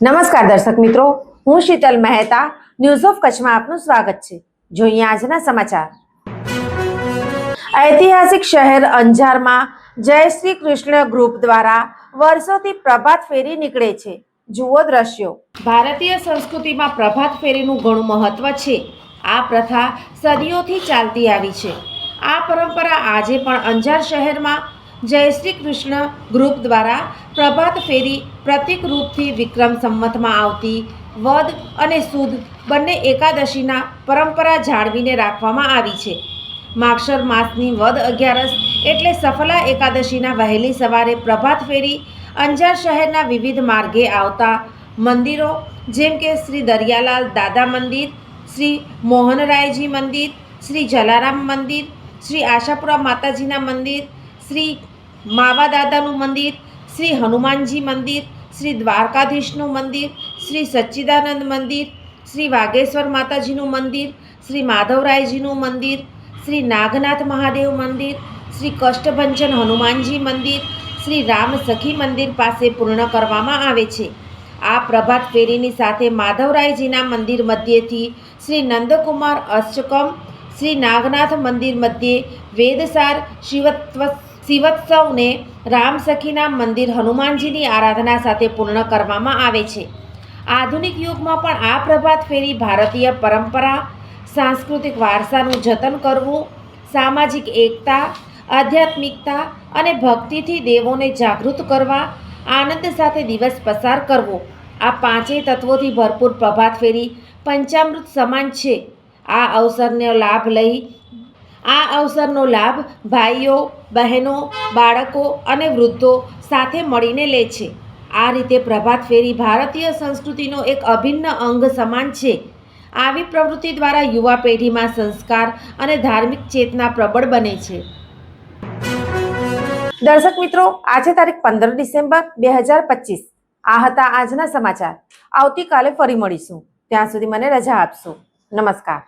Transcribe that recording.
નમસ્કાર દર્શક મિત્રો, હું શીતલ મહેતા ન્યૂઝ ઓફ કચ્છમાં આપનું સ્વાગત છે. જોઈએ આજના સમાચાર. ઐતિહાસિક શહેર અંજારમાં જય શ્રી કૃષ્ણ ગ્રુપ દ્વારા વર્ષોથી પ્રભાત ફેરી નીકળે છે. જુઓ દ્રશ્યો. ભારતીય સંસ્કૃતિમાં પ્રભાત ફેરીનું ઘણું મહત્વ છે. આ પ્રથા સદીઓથી ચાલતી આવી છે. આ પરંપરા આજે પણ અંજાર શહેરમાં જય શ્રી કૃષ્ણ ગ્રુપ દ્વારા પ્રભાત ફેરી પ્રતિક રૂપથી વિક્રમ સંમતમાં આવતી, વદ અને સુદ બંને એકાદશીના પરંપરા જાળવીને રાખવામાં આવી છે. માક્ષર માસની વદ અગિયારસ એટલે સફલા એકાદશીના વહેલી સવારે પ્રભાત ફેરી અંજાર શહેરના વિવિધ માર્ગે આવતા મંદિરો, જેમ કે શ્રી દરિયાલાલ દાદા મંદિર, શ્રી મોહનરાયજી મંદિર, શ્રી જલારામ મંદિર, શ્રી આશાપુરા માતાજીના મંદિર, શ્રી માવા દાદાનું મંદિર શ્રી હનુમાનજી મંદિર, શ્રી દ્વારકાધીશનું મંદિર, શ્રી સચ્ચિદાનંદ મંદિર, શ્રી વાગેશ્વર માતાજીનું મંદિર, શ્રી માધવરાયજીનું મંદિર, શ્રી નાગનાથ મહાદેવ મંદિર, શ્રી કષ્ટભંજન હનુમાનજી મંદિર, શ્રી રામ સખી મંદિર પાસે પૂર્ણ કરવામાં આવે છે. આ પ્રભાત ફેરીની સાથે માધવરાયજીના મંદિર મધ્યેથી શ્રી નંદકુમાર અષ્ટકમ, શ્રી નાગનાથ મંદિર મધ્યે વેદસાર શિવત્વ શિવોત્સવને રામ સખીના મંદિર હનુમાનજીની આરાધના સાથે પૂર્ણ કરવામાં આવે છે. આધુનિક યુગમાં પણ આ પ્રભાત ફેરી ભારતીય પરંપરા, સાંસ્કૃતિક વારસાનું જતન કરવું, સામાજિક એકતા, આધ્યાત્મિકતા અને ભક્તિથી દેવોને જાગૃત કરવા, આનંદ સાથે દિવસ પસાર કરવો. આ પાંચેય તત્વોથી ભરપૂર પ્રભાત ફેરી પંચામૃત સમાન છે. આ અવસરનો લાભ લઈ આ અવસરનો લાભ ભાઈઓ, બહેનો, બાળકો અને વૃદ્ધો સાથે મળીને લે છે. આ રીતે પ્રભાત ફેરી ભારતીય સંસ્કૃતિનો એક અભિન્ન અંગ સમાન છે. આવી પ્રવૃત્તિ દ્વારા યુવા પેઢીમાં સંસ્કાર અને ધાર્મિક ચેતના પ્રબળ બને છે. દર્શક મિત્રો, આજે તારીખ પંદર ડિસેમ્બર બે હજાર પચીસ. આ હતા આજના સમાચાર. આવતીકાલે ફરી મળીશું. ત્યાં સુધી મને રજા આપશો. નમસ્કાર.